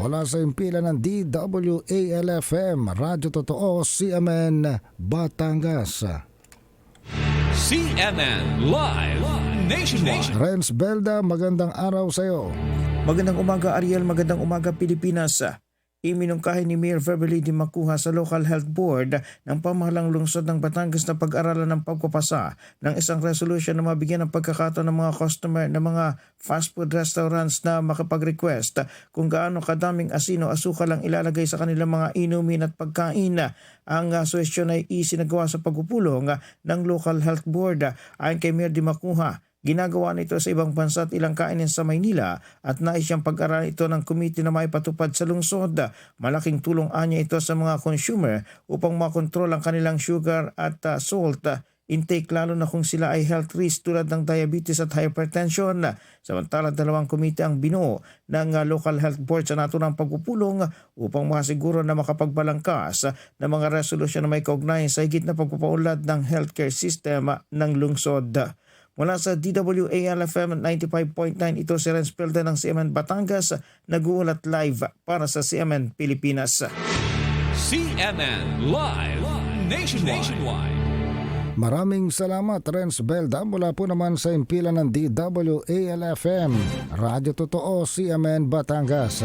mula sa impila ng DWALFM, Radyo Totoo, CMN, Batangas. CNN Live Nationwide. Renz Belda, magandang araw sa iyo. Magandang umaga Ariel, magandang umaga Pilipinas. Iminungkahi ni Mayor Beverly Di Makuha sa Local Health Board ng pamahalang lungsod ng Batangas na pag-aralan ng pagpapasa ng isang resolution na mabigyan ng pagkakataon ng mga customer ng mga fast food restaurants na makapag-request kung gaano kadaming asino asukal ang ilalagay sa kanilang mga inumin at pagkain. Ang uh, suwestyon ay isinagawa sa pagpupulong ah, ng Local Health Board. Ayon kay Mayor Di Makuha, Ginagawa nito sa ibang bansa at ilang kainin sa Maynila at nais siyang pag-aralan ito ng komite na maipatupad sa lungsod. Malaking tulong anya ito sa mga consumer upang makontrol ang kanilang sugar at uh, salt intake lalo na kung sila ay health risk tulad ng diabetes at hypertension. Samantala dalawang komite ang binuo ng uh, local health board sa naturang pagpupulong upang makasiguro na makapagbalangkas ng mga resolusyon na may kaugnayan sa higit na pagpapaunlad ng healthcare system ng lungsod. Mula sa DWALFM 95.9, ito si Renz Pelda ng CMN Batangas, nag-uulat live para sa CMN Pilipinas. CNN Live Nationwide. Maraming salamat Renz Belda mula po naman sa impila ng DWALFM, Radyo Totoo, CMN, Batangas.